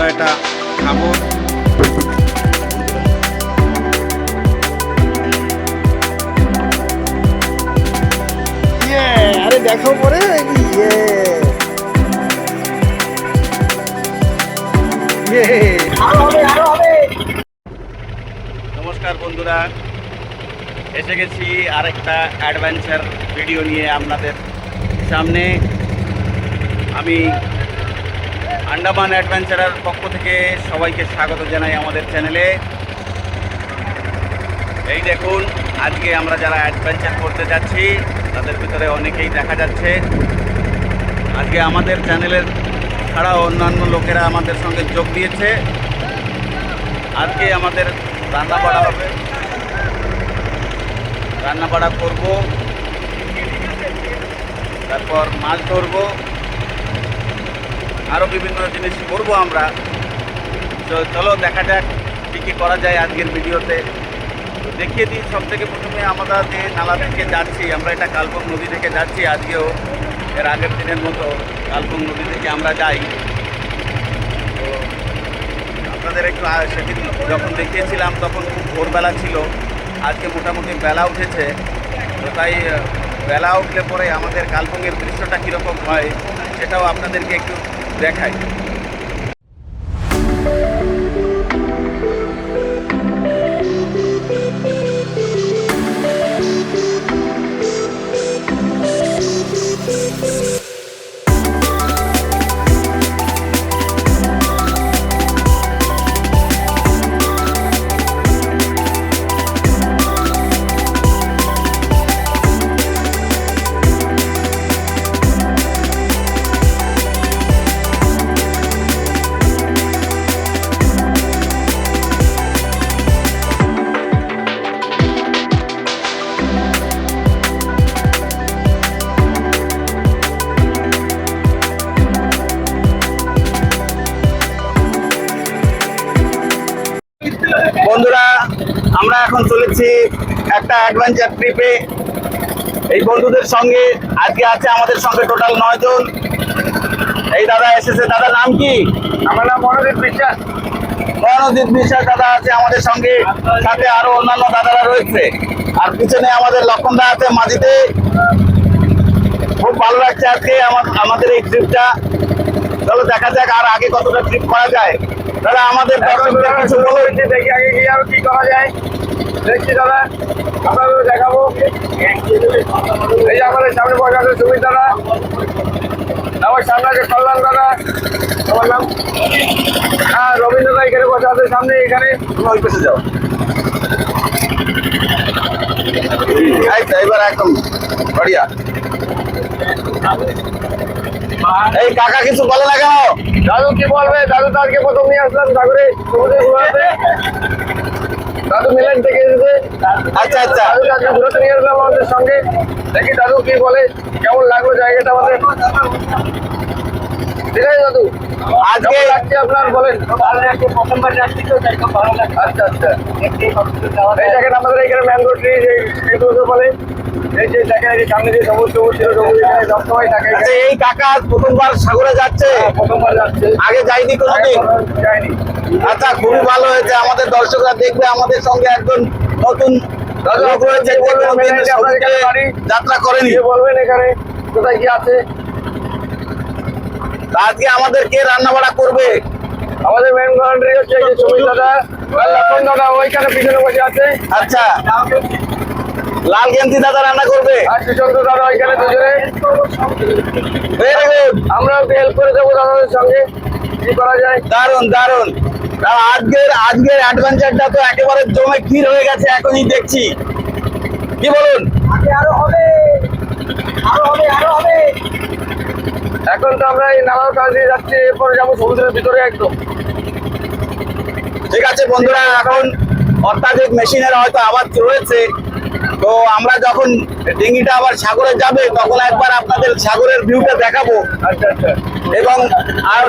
আমরা এটা খাব। ইয়ে আরে দেখো পরে ইয়ে ইয়ে নমস্কার বন্ধুরা এসে গেছি আরেকটা অ্যাডভেঞ্চার ভিডিও নিয়ে আপনাদের সামনে। আমি আন্ডামান অ্যাডভেঞ্চারের পক্ষ থেকে সবাইকে স্বাগত জানাই আমাদের চ্যানেলে। এই দেখুন, আজকে আমরা যারা অ্যাডভেঞ্চার করতে যাচ্ছি, তাদের ভিতরে অনেকেই দেখা যাচ্ছে। আজকে আমাদের চ্যানেলের ছাড়াও অন্যান্য লোকেরা আমাদের সঙ্গে যোগ দিয়েছে। আজকে আমাদের রান্না বাড়া হবে। রান্না বাড়া করব, তারপর মাছ ধরবো আরও বিভিন্ন জিনিস করব আমরা। তো চলো দেখা যাক কী কী করা যায় আজকের ভিডিওতে। দেখিয়ে দিই সব থেকে প্রথমে আমরা যে নালা থেকে যাচ্ছি, আমরা এটা কালপং নদী থেকে যাচ্ছি, আজকেও এর আগের দিনের মতো কালপং নদী থেকে আমরা যাই। তো আপনাদের একটু সেদিন যখন দেখিয়েছিলাম তখন খুব ভোরবেলা ছিল। আজকে মোটামুটি বেলা উঠেছে। তো তাই বেলা উঠলে পরে আমাদের কালপঙ্গের দৃশ্যটা কীরকম হয় সেটাও আপনাদেরকে একটু দেখাই অ্যাডভেঞ্চার ট্রিপে এই বন্ধুদের সঙ্গে আজকে আছে আমাদের সঙ্গে টোটাল নয় জন। এই দাদা এসেছে। দাদা নাম কি? আমার নাম মনোদীপ বিশ্বাস। মনোজিৎ বিশ্বাস দাদা আছে আমাদের সঙ্গে। সাথে আরও অন্যান্য দাদারা রয়েছে। আর পিছনে আমাদের লক্ষণ দা আছে মাঝিতে। খুব ভালো লাগছে আজকে আমাদের এই ট্রিপটা চলো দেখা যাক আর আগে কতটা ট্রিপ করা যায়। দাদা আমাদের দর্শকদের কিছু বলো। দেখি আগে গিয়ে আর কি করা যায়। দেখছি দাদা আপনাদের দেখাবো। এই যে আমাদের সামনে বসে আছে সুমিত দাদা। আমার সামনে আছে কল্যাণ দাদা। আমার নাম হ্যাঁ রবীন্দ্র দা এখানে বসে আছে সামনে, এখানে। তুমি ওই পেছে যাও এবার একদম বড়িয়া। এই কাকা কিছু বলে না কেন? দাদু কি বলবে? দাদু তো আজকে প্রথম নিয়ে আসলাম ঘোরাতে দাদু মিলেন থেকে এসেছে। আচ্ছা আচ্ছা। দাদু আজকে ঘুরাতে নিয়ে আসলাম আমাদের সঙ্গে। দেখি দাদু কি বলে কেমন লাগল জায়গাটা আমাদের? ঠিক আছে দাদু। আজকে আপনার বলেন? প্রথমবার যাচ্ছি তো তাই ভালো লাগছে। আচ্ছা আচ্ছা। এই দেখেন আমাদের এখানে ম্যাঙ্গো ট্রি এগুলো বলে। এই যে দেখেন এই যে সামনে যে সবুজ সবুজ ছিল সবুজ এখানে সবসময় থাকে। আচ্ছা এই কাকা প্রথমবার সাগরে যাচ্ছে? হ্যাঁ, প্রথমবার যাচ্ছে। আগে যাইনি কোনোদিন? আচ্ছা খুবই ভালো হয়েছে। আমাদের দর্শকরা দেখবে আমাদের সঙ্গে একজন নতুন যাত্রা করেনি। বলবেন এখানে কোথায় কি আছে? আজকে আমাদের কে রান্না বাড়া করবে? আমাদের মেন কান্ট্রি হচ্ছে এই যে সুমিত দাদা আর লক্ষণ দাদা ওইখানে পিছনে বসে আছে। আচ্ছা। লাল গেন্দি দাদা রান্না করবে? আর সুশান্ত দাদা ওইখানে দুজনে। ভেরি গুড আমরা একটু হেল্প করে দেবো দাদাদের সঙ্গে কি করা যায়। দারুণ দারুণ তা আজকের আজকের অ্যাডভেঞ্চারটা তো একেবারে জমে ক্ষীর হয়ে গেছে এখনই দেখছি। কি বলুন? আরও হবে। আরও হবে আরও হবে। এখন তো আমরা এই নালার কাজ দিয়ে যাচ্ছি এরপরে যাব সমুদ্রের ভিতরে একদম। ঠিক আছে বন্ধুরা এখন অত্যাধিক মেশিনের হয়তো আওয়াজ রয়েছে। তো আমরা যখন ডিঙ্গিটা আবার সাগরে যাবে তখন একবার আপনাদের সাগরের ভিউটা দেখাবো। আচ্ছা আচ্ছা। এবং আর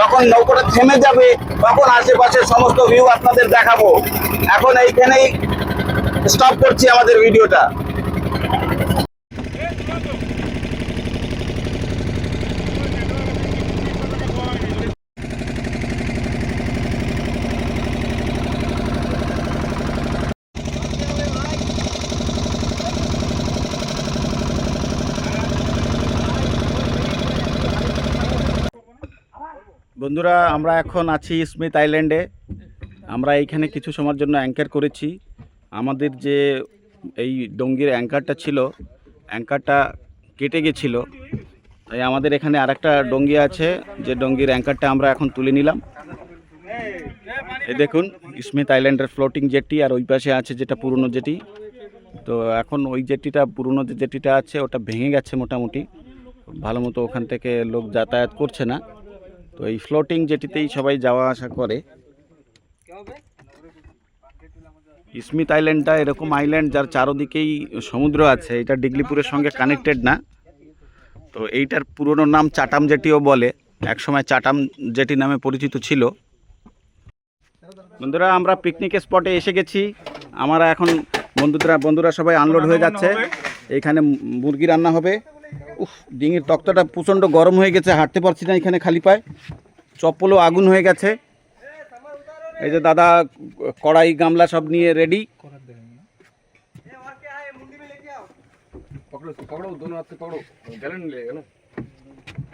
যখন নৌকোটা থেমে যাবে তখন আশেপাশে সমস্ত ভিউ আপনাদের দেখাবো। এখন এইখানেই স্টপ করছি আমাদের ভিডিওটা বন্ধুরা, আমরা এখন আছি স্মিথ আইল্যান্ডে আমরা এইখানে কিছু সময়ের জন্য অ্যাঙ্কার করেছি। আমাদের যে এই ডঙ্গির অ্যাঙ্কারটা ছিল অ্যাঙ্কারটা কেটে গেছিল। তাই আমাদের এখানে আরেকটা ডঙ্গি আছে, যে ডঙ্গির অ্যাঙ্কারটা আমরা এখন তুলে নিলাম। এই দেখুন স্মিথ আইল্যান্ডের ফ্লোটিং জেটি আর ওই পাশে আছে যেটা পুরনো জেটি তো এখন ওই জেটিটা পুরনো যে জেটিটা আছে, ওটা ভেঙে গেছে মোটামুটি। ভালো মতো ওখান থেকে লোক যাতায়াত করছে না। তো এই ফ্লোটিং জেটিতেই সবাই যাওয়া আসা করে স্মিথ আইল্যান্ডটা এরকম আইল্যান্ড যার চারোদিকেই সমুদ্র আছে, এটা ডিগলিপুরের সঙ্গে কানেক্টেড না। তো এইটার পুরনো নাম চাটাম জেটিও বলে, একসময় চাটাম জেটি নামে পরিচিত ছিল। বন্ধুরা, আমরা পিকনিক স্পটে এসে গেছি। আমরা এখন বন্ধুরা বন্ধুরা সবাই আনলোড হয়ে যাচ্ছে। এখানে মুরগি রান্না হবে। উফ ডিঙির তক্তাটা প্রচণ্ড গরম হয়ে গেছে হাঁটতে পারছি না এখানে খালি পায়। চপ্পলও আগুন হয়ে গেছে। এই যে দাদা কড়াই গামলা সব নিয়ে রেডি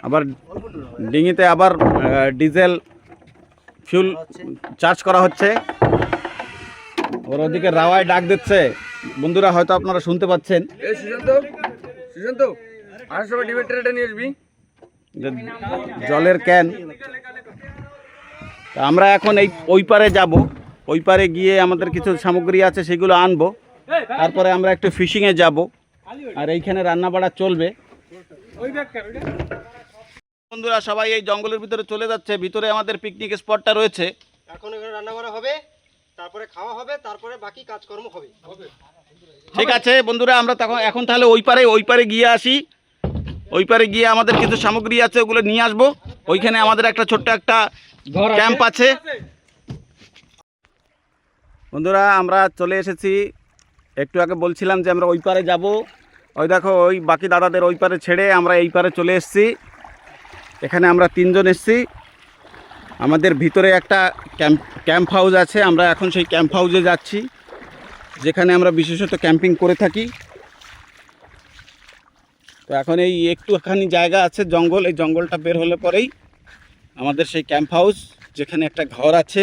আবার ডিঙিতে আবার ডিজেল ফিউল চার্জ করা হচ্ছে। ওর ওদিকে রাওয়ায় ডাক দিচ্ছে। বন্ধুরা হয়তো আপনারা শুনতে পাচ্ছেন। সুশান্ত সুশান্ত। আর সবাই ডিবেট ট্রেটা নিয়ে আসবি? জলের ক্যান। আমরা এখন এই ওই পারে যাব। ওই পারে গিয়ে আমাদের কিছু সামগ্রী আছে সেগুলো আনব। তারপরে আমরা একটু ফিশিংয়ে যাব। আর এইখানে রান্না বাড়া চলবে। বন্ধুরা সবাই এই জঙ্গলের ভিতরে চলে যাচ্ছে। ভিতরে আমাদের পিকনিক স্পটটা রয়েছে। এখন এখানে রান্না করা হবে তারপরে খাওয়া হবে তারপরে বাকি কাজকর্ম হবে। ঠিক আছে বন্ধুরা আমরা তখন এখন তাহলে ওই পারে ওই পারে গিয়ে আসি। ওই পারে গিয়ে আমাদের কিছু সামগ্রী আছে ওগুলো নিয়ে আসব। ওইখানে আমাদের একটা ছোট্ট একটা ক্যাম্প আছে। বন্ধুরা আমরা চলে এসেছি। একটু আগে বলছিলাম যে আমরা ওই পারে যাব। ওই দেখো ওই বাকি দাদাদের ওই পারে ছেড়ে আমরা এই পারে চলে এসেছি। এখানে আমরা তিনজন এসেছি। আমাদের ভিতরে একটা ক্যাম্প ক্যাম্প হাউস আছে। আমরা এখন সেই ক্যাম্প হাউসে যাচ্ছি যেখানে আমরা বিশেষত ক্যাম্পিং করে থাকি। তো এখন এই একটুখানি জায়গা আছে, জঙ্গল। এই জঙ্গলটা বের হলে পরেই আমাদের সেই ক্যাম্প হাউস যেখানে একটা ঘর আছে।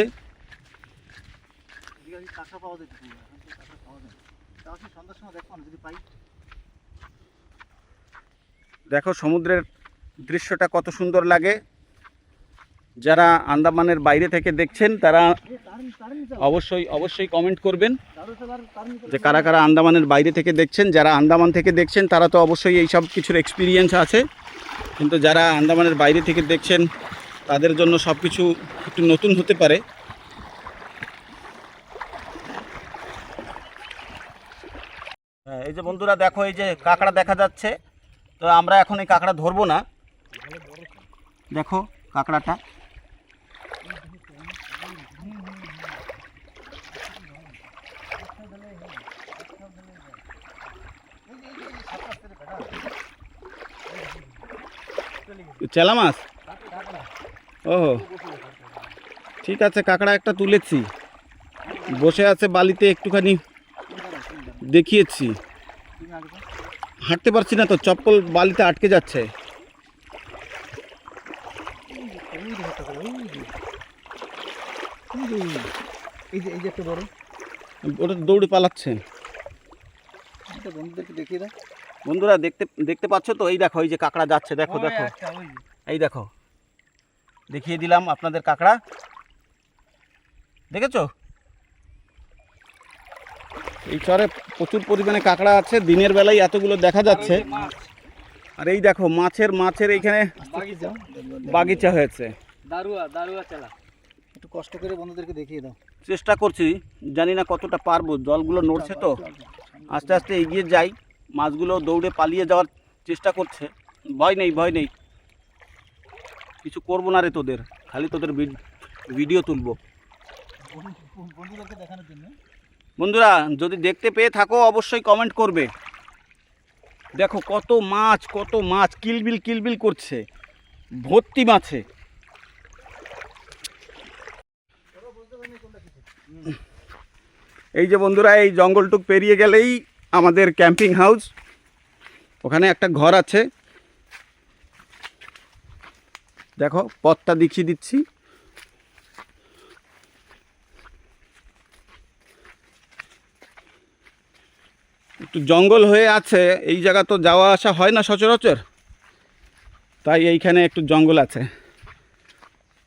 দেখো, সমুদ্রের দৃশ্যটা কত সুন্দর লাগে। যারা আন্দামানের বাইরে থেকে দেখছেন, তারা অবশ্যই অবশ্যই কমেন্ট করবেন যে কারা কারা আন্দামানের বাইরে থেকে দেখছেন, যারা আন্দামান থেকে দেখছেন, তারা তো অবশ্যই এই সব কিছুর এক্সপিরিয়েন্স আছে। কিন্তু যারা আন্দামানের বাইরে থেকে দেখছেন, তাদের জন্য সব কিছু একটু নতুন হতে পারে। হ্যাঁ এই যে বন্ধুরা, দেখো, এই যে কাঁকড়া দেখা যাচ্ছে। তো আমরা এখন এই কাঁকড়া ধরবো না। দেখো, কাঁকড়াটা। চেলা মাছ? ওহো। ঠিক আছে কাঁকড়া একটা তুলেছি। বসে আছে বালিতে একটুখানি দেখিয়েছি। হাঁটতে পারছি না তো চপ্পল বালিতে আটকে যাচ্ছে। ওটা দৌড়ে পালাচ্ছে। বন্ধুদেরকে দেখিয়ে দাও। বন্ধুরা দেখতে দেখতে পাচ্ছ তো? এই দেখো এই যে কাঁকড়া যাচ্ছে দেখো দেখো। এই দেখো। দেখিয়ে দিলাম আপনাদের কাঁকড়া। দেখেছ? এই চরে প্রচুর পরিমাণে কাঁকড়া আছে। দিনের বেলায় এতগুলো দেখা যাচ্ছে। আর এই দেখো মাছের মাছের এইখানে বাগিচা। হয়েছে। দারুয়া দারুয়া চালা। একটু কষ্ট করে বন্ধুদেরকে দেখিয়ে দাও। চেষ্টা করছি। জানি না কতটা পারব। জলগুলো নড়ছে তো। আস্তে আস্তে এগিয়ে যাই। মাছগুলো দৌড়ে পালিয়ে যাওয়ার চেষ্টা করছে। ভয় নেই ভয় নেই। কিছু করব না রে তোদের, খালি তোদের ভিডিও তুলবো। বন্ধুরা, যদি দেখতে পেয়ে থাকো, অবশ্যই কমেন্ট করবে। দেখো কত মাছ কত মাছ, কিলবিল কিলবিল করছে। ভর্তি মাছে। এই যে বন্ধুরা, এই জঙ্গলটুক পেরিয়ে গেলেই আমাদের ক্যাম্পিং হাউস। ওখানে একটা ঘর আছে। দেখো, পথটা দেখিয়ে দিচ্ছি। একটু জঙ্গল হয়ে আছে, এই জায়গা তো যাওয়া আসা হয় না সচরাচর। তাই এইখানে একটু জঙ্গল আছে।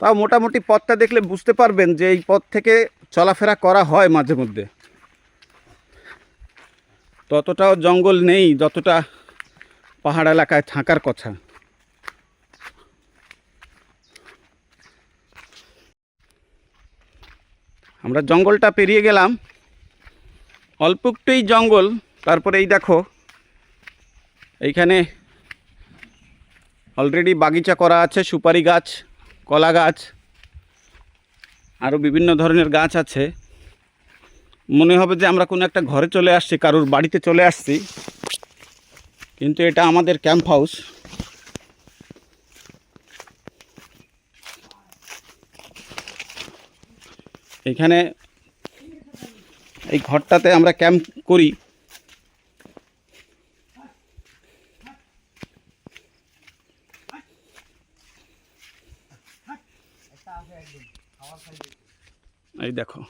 তাও মোটামুটি পথটা দেখলে বুঝতে পারবেন যে এই পথ থেকে চলাফেরা করা হয় মাঝে মধ্যে। ততটাও জঙ্গল নেই, যতটা পাহাড় এলাকায় থাকার কথা। আমরা জঙ্গলটা পেরিয়ে গেলাম। অল্প একটুই জঙ্গল, তারপরে এই দেখো, এইখানে অলরেডি বাগিচা করা আছে, সুপারি গাছ, কলা গাছ আরও বিভিন্ন ধরনের গাছ আছে। মনে হবে যে আমরা কোনো একটা ঘরে চলে আসছি, কারোর বাড়িতে চলে আসছি। কিন্তু এটা আমাদের ক্যাম্প হাউস এখানে এই ঘরটাতে আমরা ক্যাম্প করি এই দেখো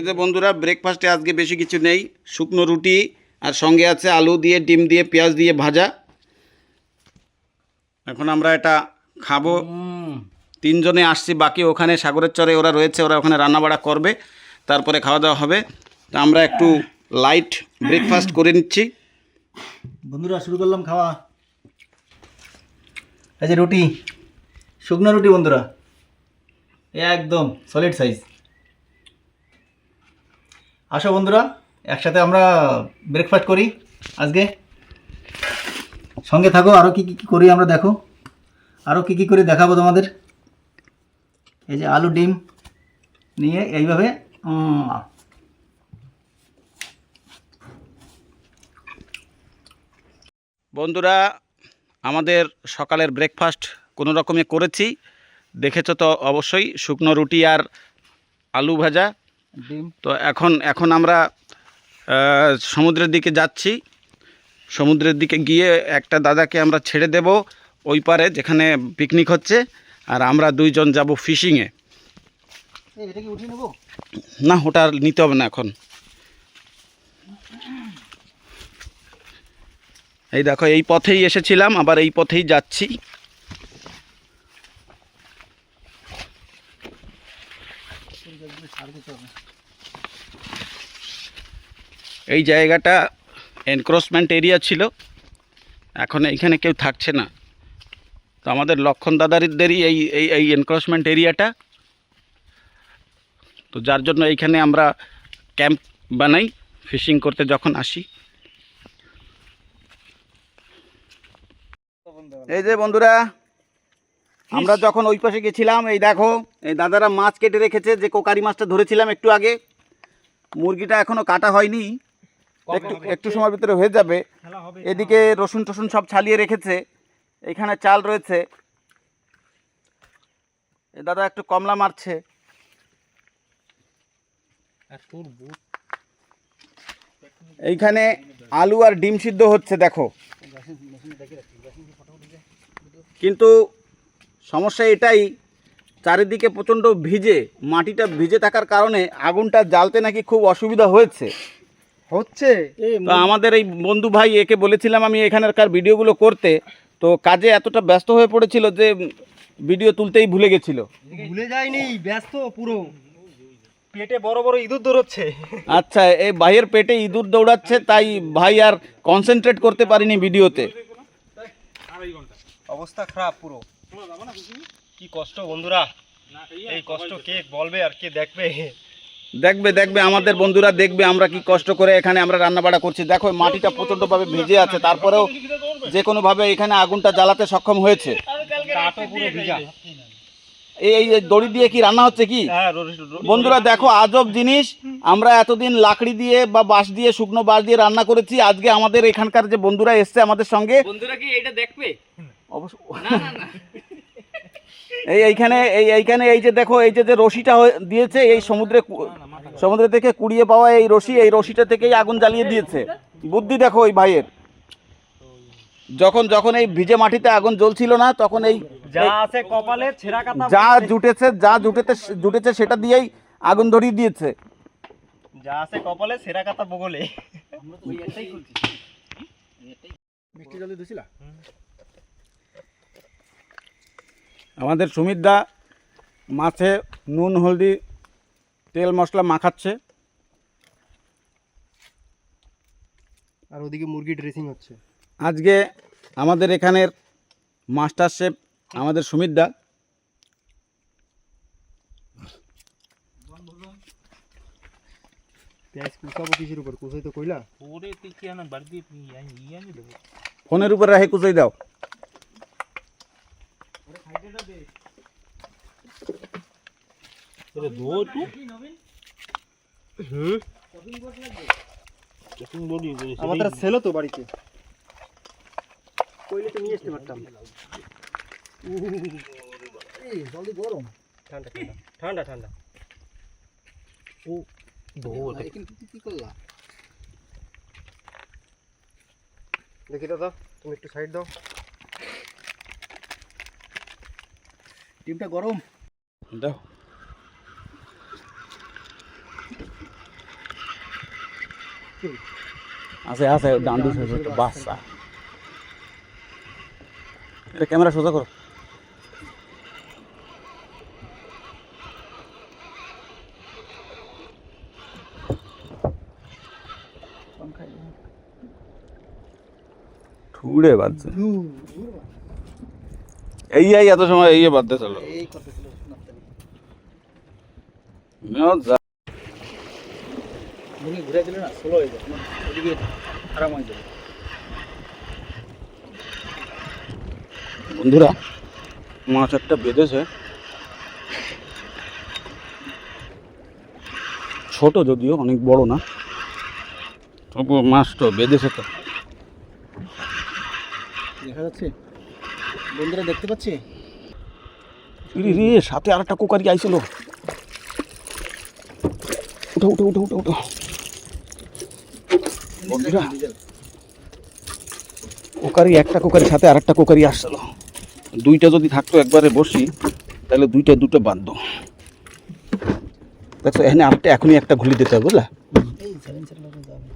এই যে বন্ধুরা ব্রেকফাস্টে আজকে বেশি কিছু নেই। শুকনো রুটি আর সঙ্গে আছে আলু দিয়ে ডিম দিয়ে পেঁয়াজ দিয়ে ভাজা। এখন আমরা এটা খাব। তিনজনে আসছি বাকি ওখানে সাগরের চরে ওরা রয়েছে ওরা ওখানে রান্নাবাড়া করবে তারপরে খাওয়া দাওয়া হবে। তা আমরা একটু লাইট ব্রেকফাস্ট করে নিচ্ছি। বন্ধুরা শুরু করলাম খাওয়া। এই যে রুটি শুকনো রুটি বন্ধুরা। একদম সলিড সাইজ আসো বন্ধুরা, একসাথে আমরা ব্রেকফাস্ট করি আজকে। সঙ্গে থাকো আরও কী কী করি আমরা দেখো। আরও কী কী করে দেখাবো তোমাদের। এই যে আলু ডিম নিয়ে এইভাবে বন্ধুরা, আমাদের সকালের ব্রেকফাস্ট কোনো রকমে করেছি। দেখেছ তো অবশ্যই, শুকনো রুটি আর আলু ভাজা। তো এখন এখন আমরা সমুদ্রের দিকে যাচ্ছি। সমুদ্রের দিকে গিয়ে একটা দাদাকে আমরা ছেড়ে দেব ওই পারে যেখানে পিকনিক হচ্ছে আর আমরা দুইজন যাব ফিশিংয়ে না ওটা নিতে হবে না এখন। এই দেখো এই পথেই এসেছিলাম আবার এই পথেই যাচ্ছি। এই জায়গাটা এনক্রোচমেন্ট এরিয়া ছিল। এখন এইখানে কেউ থাকছে না। তো আমাদের লক্ষণ দাদারিদেরই এই এই এই এনক্রোচমেন্ট এরিয়াটা তো যার জন্য এইখানে আমরা ক্যাম্প বানাই ফিশিং করতে যখন আসি। এই যে বন্ধুরা আমরা যখন ওই পাশে গেছিলাম এই দেখো এই দাদারা মাছ কেটে রেখেছে যে কোকারি মাছটা ধরেছিলাম একটু আগে। মুরগিটা এখনও কাটা হয়নি। একটু একটু সময়ের ভিতরে হয়ে যাবে। এদিকে রসুন টসুন সব ছালিয়ে রেখেছে। এখানে চাল রয়েছে। এ দাদা একটু কমলা মারছে। এইখানে আলু আর ডিম সিদ্ধ হচ্ছে দেখো। কিন্তু সমস্যা এটাই চারিদিকে প্রচণ্ড ভিজে মাটিটা ভিজে থাকার কারণে আগুনটা জ্বালতে নাকি খুব অসুবিধা হয়েছে। হচ্ছে? তো আমাদের এই বন্ধু ভাই একে বলেছিলাম আমি এখানকার ভিডিওগুলো করতে তো কাজে এতটা ব্যস্ত হয়ে পড়েছিল যে ভিডিও তুলতেই ভুলে গেছিল। ভুলে যায়নি ব্যস্ত পুরো। পেটে বড় বড় ইঁদুর দৌড়াচ্ছে। আচ্ছা এই ভাইয়ের পেটে ইঁদুর দৌড়াচ্ছে তাই ভাই আর কনসেন্ট্রেট করতে পারিনি ভিডিওতে। অবস্থা খারাপ পুরো। কি কষ্ট বন্ধুরা? এই কষ্ট কে বলবে আর কে দেখবে? দেখবে দেখবে আমাদের বন্ধুরা দেখবে আমরা কি কষ্ট করে এখানে আমরা রান্না বাড়া করছি। দেখো মাটিটা প্রচণ্ডভাবে ভিজে আছে তারপরেও যে কোনোভাবে এখানে আগুনটা জ্বালাতে সক্ষম হয়েছে। কাটো পুরো ভিজা। এই এই দড়ি দিয়ে কি রান্না হচ্ছে কি? হ্যাঁ বন্ধুরা দেখো আজব জিনিস। আমরা এতদিন লাকড়ি দিয়ে বা বাঁশ দিয়ে শুকনো বাঁশ দিয়ে রান্না করেছি। আজকে আমাদের এখানকার যে বন্ধুরা এসছে আমাদের সঙ্গে বন্ধুরা কি এটা দেখবে? অবশ্য এই এইখানে এই এইখানে এই যে দেখো এই যে যে রশিটা দিয়েছে এই সমুদ্রে সমুদ্র থেকে কুড়িয়ে পাওয়া এই রশি এই রশিটা থেকেই আগুন জ্বালিয়ে দিয়েছে। বুদ্ধি দেখো ওই ভাইয়ের। যখন যখন এই ভিজে মাটিতে আগুন জ্বলছিল না তখন এই যা আছে কপালে ছেঁড়া কাটা যা জুটেছে যা জুটেতে জুটেছে সেটা দিয়েই আগুন ধরিয়ে দিয়েছে। যা আছে কপালে ছেঁড়া কাটা বগলে। আমাদের সুমিতদা মাছে নুন হলদি তেল মশলা মাখাচ্ছে। আর ওদিকে মুরগি ড্রেসিং হচ্ছে। আজকে আমাদের এখানের মাস্টার শেফ আমাদের সুমিতদা। পেঁয়াজ কুচাবো কিসের উপর? কুচাই তো কইলা। ফোনের উপরে রাখে কুচাই দাও। আমাদের ছেলে তো বাড়িতে। কইলে তো নিয়ে আসতে পারতাম। ঠান্ডা ঠান্ডা। ঠান্ডা ঠান্ডা। ও দেখি দাদা তুমি একটু সাইড দাও। ডিমটা গরম। দাও। আছে আছে ডান্ডু বাচ্চা এটা ক্যামেরা সোজা করো। ঠুড়ে বাজছে। এই এই এত সময় এই বাদতে চলো। এই করতেছিল নাফতালি নাও যা। মুরগি ঘুরে দিলে না স্লো হয়ে যায়। ওদিকে আরাম হয়ে যাবে বন্ধুরা মাছ একটা বেঁধেছে। ছোট যদিও অনেক বড় না। তবু মাছ তো বেঁধেছে তো। দেখা যাচ্ছে? বন্ধুরা দেখতে পাচ্ছি? রে সাথে আর একটা কোকারি আইছিল উঠো উঠো উঠো উঠো উঠো। বন্ধুরা কোকারি একটা কোকারি সাথে আর একটা কোকারি আসছিল দুইটা যদি থাকতো একবারে বসি তাহলে দুইটা দুটো বাঁধত। দেখছ এখানে আরেকটা এখনই একটা ঘুলি দিতে হবে বুঝলা এই সাইলেন্সার লাগা যাবে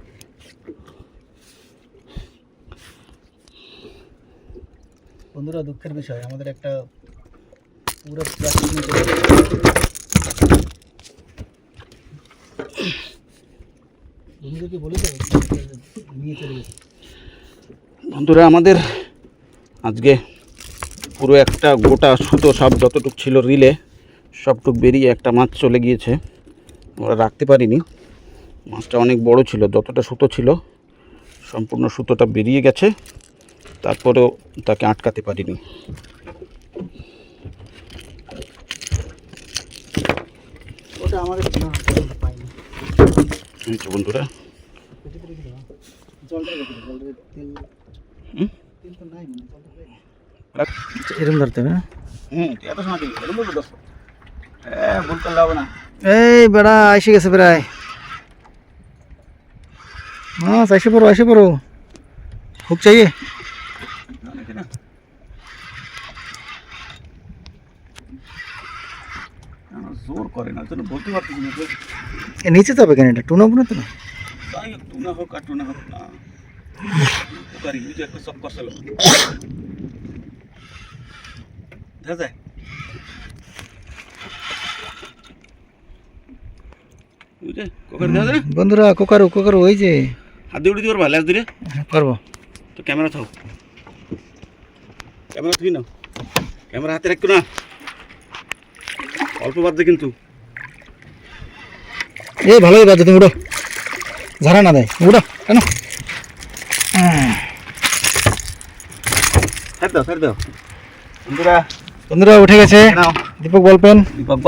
বন্ধুরা, দুঃখের বিষয়, আমাদের একটা পুরো প্লাস্টিক বন্ধুরা, আমাদের আজকে পুরো একটা গোটা সুতো সব যতটুক ছিল রিলে, সবটুক বেরিয়ে একটা মাছ চলে গিয়েছে। আমরা রাখতে পারিনি। মাছটা অনেক বড় ছিল, যতটা সুতো ছিল, সম্পূর্ণ সুতোটা বেরিয়ে গেছে। তারপরেও তাকে আটকাতে পারিনি। ওটা আমাদের এই বন্ধুরা। জলটা রেখে দাও, জলটা রেখে- তেল হুম? তেল তো নাই মনে হয়, ধরতে হবে হ্যাঁ এই বেড়া এসে গেছে প্রায়। মাছ এসে পড়ো এসে পড়ো। হুক চাইয়ে জোর করে না জন্য বলতে পারতেছি না এ নিচে হবে কেন? এটা টুনা পুনা তো না? টুনা হোক আর টুনা হোক না। সব দেখা যায় বন্ধুরা কোকারো কোকারো ওই যে। হাত দিয়ে উঠে দিতে পারবা ল্যাস দিলে? হ্যাঁ, পারব। তো ক্যামেরা থাও ক্যামেরা তুই না ক্যামেরা হাতে রাখতো না। অল্প বাদ দে কিন্তু। এই ভালোই বাজে তুমি উঠো। ঝাড়া না দেয় উঠো কেন? বন্ধুরা উঠে গেছে। দীপক বল পেন দীপক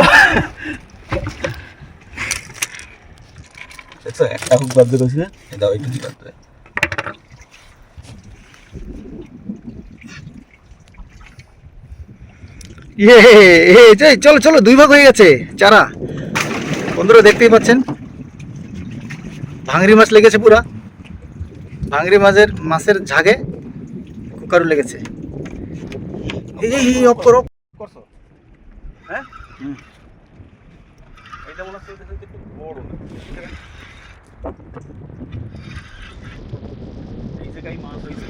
একটা হুক বাদ না? ইয়ে চলো চলো দুই ভাগ হয়ে গেছে চারা। বন্ধুরা দেখতেই পাচ্ছেন? ভাঙরি মাছ লেগেছে পুরা। ভাঙরি মাছের মাছের ঝাগে কুকারও লেগেছে। এই এই, এই অফ করো। করছ? হ্যাঁ? এটা মনে হচ্ছে একটু বড় না। এই জায়গায় মাছ হয়েছে।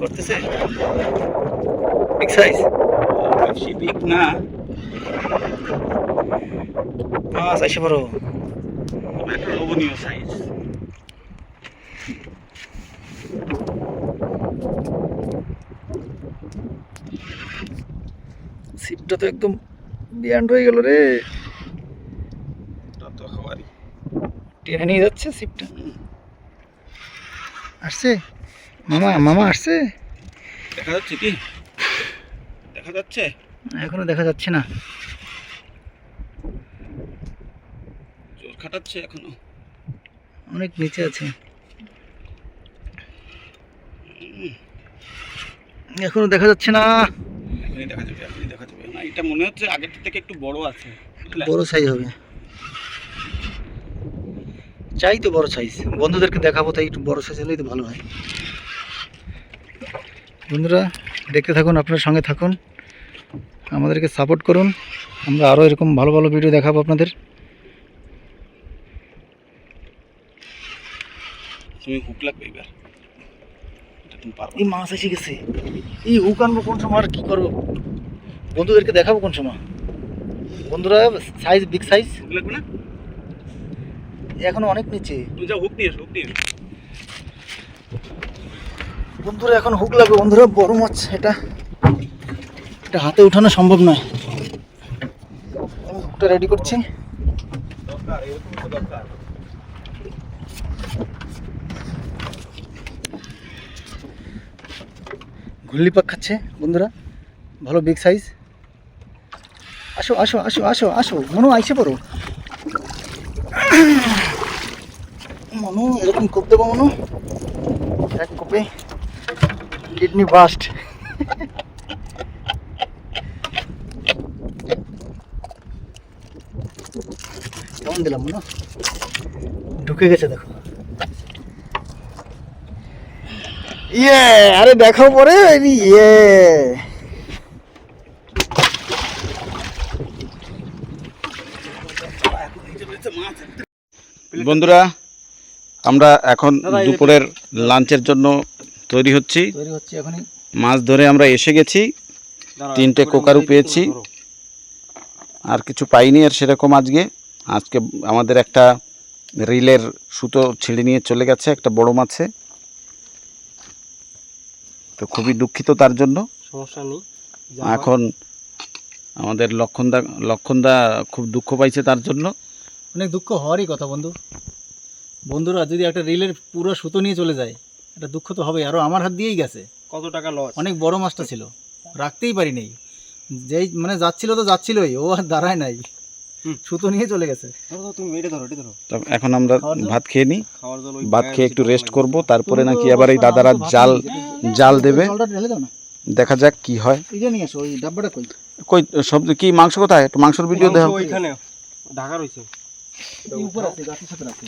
করতেছে? বিগ সাইজ বেশি বিগ না। মাছ আসে বড় একটা লোভনীয় সাইজ সিটটা তো একদম বিয়ান্ড হয়ে গেল রে। তা তো খাবারই টেনে নিয়ে যাচ্ছে সিটটা আসছে? মামা মামা আসছে? দেখা যাচ্ছে কি? দেখা যাচ্ছে? এখনও দেখা যাচ্ছে না। জোর খাটাচ্ছে এখনও। অনেক নিচে আছে। এখনও দেখা যাচ্ছে না। এখনই দেখা যাবে এখনই দেখা যাবে। না এটা মনে হচ্ছে আগের থেকে একটু বড় আছে? বড় সাইজ হবে। চাই তো বড় সাইজ বন্ধুদেরকে দেখাবো তাই একটু বড় সাইজ হলেই তো ভালো হয়। বন্ধুরা দেখতে থাকুন আপনার সঙ্গে থাকুন। আমাদেরকে সাপোর্ট করুন। আমরা আরও এরকম ভালো ভালো ভিডিও দেখাবো আপনাদের। তুমি হুক লাগবে এবার। তুমি পারবে। এই মাছ এসে গেছে। এই হুক আনব কোন সময় আর কী করব? বন্ধুদেরকে দেখাবো কোন সময়। বন্ধুরা সাইজ বিগ সাইজ লাগবে না? এখনও অনেক নিচে। তুমি যাও হুক নিয়ে হুক নিয়ে বন্ধুরা এখন হুক লাগবে। বন্ধুরা বড় মাছ এটা। এটা হাতে উঠানো সম্ভব নয়। আমি হুকটা রেডি করছি। দরকার এরকম দরকার। ঘুল্লি পাক খাচ্ছে, বন্ধুরা। ভালো বিগ সাইজ আসো আসো আসো আসো আসো। মনো, আইসে পড়ো। মনো, এরকম কোপ দেবো, মনো। এক কোপে কিডনি বাস্ট কেমন দিলাম, মনো? ঢুকে গেছে, দেখো। ইয়ে আরে দেখো পরে ইয়ে। বন্ধুরা আমরা এখন দুপুরের লাঞ্চের জন্য তৈরি হচ্ছি। মাছ ধরে আমরা এসে গেছি। তিনটে কোকারু পেয়েছি। আর কিছু পাইনি আর সেরকম আজকে। আজকে আমাদের একটা রিলের সুতো ছিঁড়ে নিয়ে চলে গেছে একটা বড় মাছে। তো খুবই দুঃখিত তার জন্য। সমস্যা নেই এখন আমাদের লক্ষণদা লক্ষণদা খুব দুঃখ পাইছে তার জন্য। অনেক দুঃখ হওয়ারই কথা বন্ধু। বন্ধুরা যদি একটা রেলের পুরো সুতো নিয়ে চলে যায় এটা দুঃখ তো হবে আরও আমার হাত দিয়েই গেছে। কত টাকা লস অনেক বড় মাছটা ছিল। রাখতেই পারি নেই। যেই মানে যাচ্ছিল তো যাচ্ছিলই ও আর দাঁড়ায় নাই। সুতো নিয়ে চলে গেছে। ধরো ধরো, তুমি এটা ধরো এটা ধরো। এখন আমরা ভাত খেয়ে নিই খাওয়ার জল ওই ভাত খেয়ে একটু রেস্ট। করব তারপরে নাকি আবার এই দাদারা জাল জাল দেবে। দেখা যাক কি হয়। এইটা নিয়ে আসো ওই ডাব্বাটা কই? কই সব কি মাংস কোথায়? একটু মাংসের ভিডিও দেখো ওইখানে ঢাকা রয়েছে। এই উপর আছে গাছের সাথে রাখছি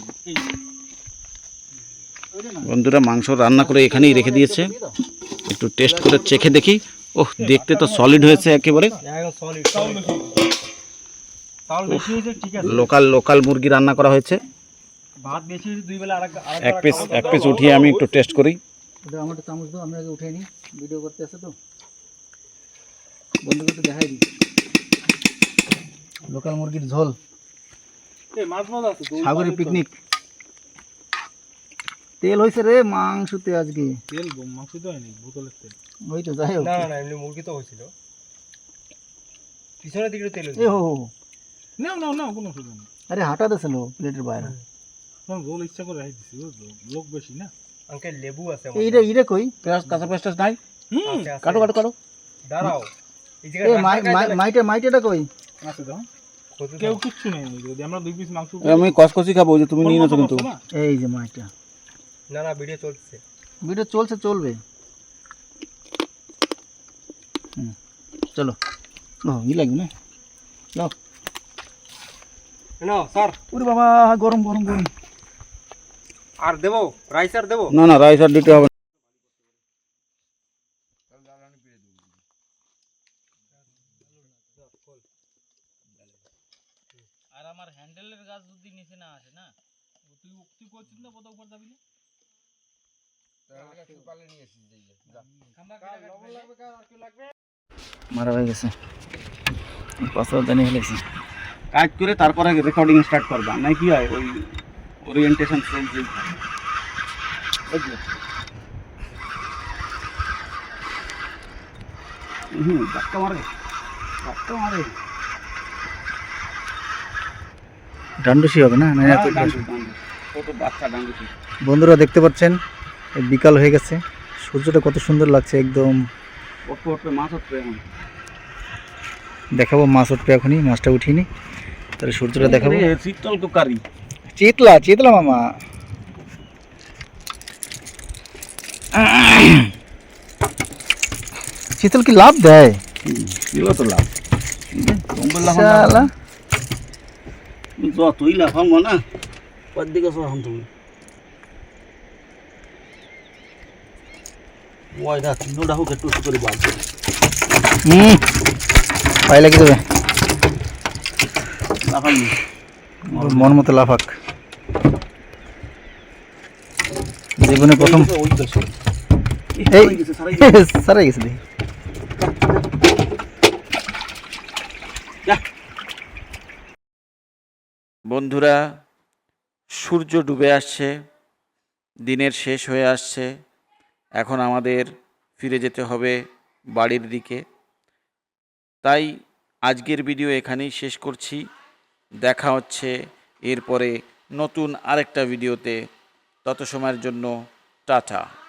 বন্ধুরা মাংস রান্না করে এখানেই রেখে দিয়েছে। একটু টেস্ট করে চেখে দেখি। ওহ দেখতে তো সলিড হয়েছে একেবারে। সলিড লোকাল লোকাল মুরগি রান্না করা হয়েছে। ভাত বেশি দুই বেলা আরেক আরেক এক পিস এক পিস উঠিয়ে আমি একটু টেস্ট করি। আমার চামচ দাও আমি আগে উঠে নিই। ভিডিও করতে আছে তো। বন্ধুকে তো দেখাই দিই। লোকাল মুরগির ঝোল। এই মাছ মাছ আছে দই সাগরে পিকনিক তেল হয়েছে রে মাংসতে আজকে। তেল মাংস তো হয়নি বোতলের তেল। ওই তো যাই হোক। না না না এমনি মুরগি তো হয়েছিল। পিছনের দিকে তেল হো না না না কোনো অসুবিধা নেই। আরে হাঁটা দিছিল প্লেটের বাইরে। রোল ইচ্ছা করে রাখি দিছি লোক বেশি না। আঙ্কেল লেবু আছে এইটা এইটা কই? পেঁয়াজ কাঁচা পেঁয়াজ নাই? আছে। কাটো কাটো কাটো। দাঁড়াও। এই জায়গায় মাই মাই- মাইটে মাইটেটা কই? আছে দাও কেউ কিচ্ছু নেই যদি আমরা দুই পিস মাংস আমি কসকসি খাব যে তুমি নিয়ে নেছো কিন্তু। না এই যে মাছটা না না ভিডিও চলছে। ভিডিও চলছে চলবে। হুম চলো। ও ই লাগবে না? নাও। না স্যার। ওরে বাবা গরম গরম গরম। আর দেবো? রাইস আর দেবো? না না রাইস আর দিতে হবে আর আমার হ্যান্ডেলের গাছ যদি নিচে না আসে না তুই তুই করছিস না বোধ উপর যাবি না মারা হয়ে গেছে। পাসওয়ার্ড জানিয়ে ফেলেছি। কাজ করে তারপরে রেকর্ডিং স্টার্ট করবা। না কি হয়? ওই ওরিয়েন্টেশন চলছে বুঝলে? হুম ধাক্কা মারে। ধাক্কা মারে। ডান্ডুসি হবে না? না হ্যাঁ, বন্ধুরা দেখতে পাচ্ছেন বিকাল হয়ে গেছে। সূর্যটা কত সুন্দর লাগছে একদম। দেখাবো মাছ উঠবে এখনই মাছটা উঠিনি। তাহলে সূর্যটা দেখাবো। এ, শীতল কুকারি। চিতলা চিতলা মামা। চিতল কি লাভ দেয়? দিল তো লাভ। কম্বল লাভ শালা। না। ওর দিকে এখন তুমি ওইটা তিনোটা হোক একটু করে বাদ হুম পায়ে লাগিয়ে দেবে। মন মতো লাফাক। জীবনে প্রথম। এই সারাই গেছে দেখি। বন্ধুরা সূর্য ডুবে আসছে দিনের শেষ হয়ে আসছে। এখন আমাদের ফিরে যেতে হবে বাড়ির দিকে। তাই আজকের ভিডিও এখানেই শেষ করছি। দেখা হচ্ছে। এরপরে নতুন আরেকটা ভিডিওতে। তত সময়ের জন্য টাটা।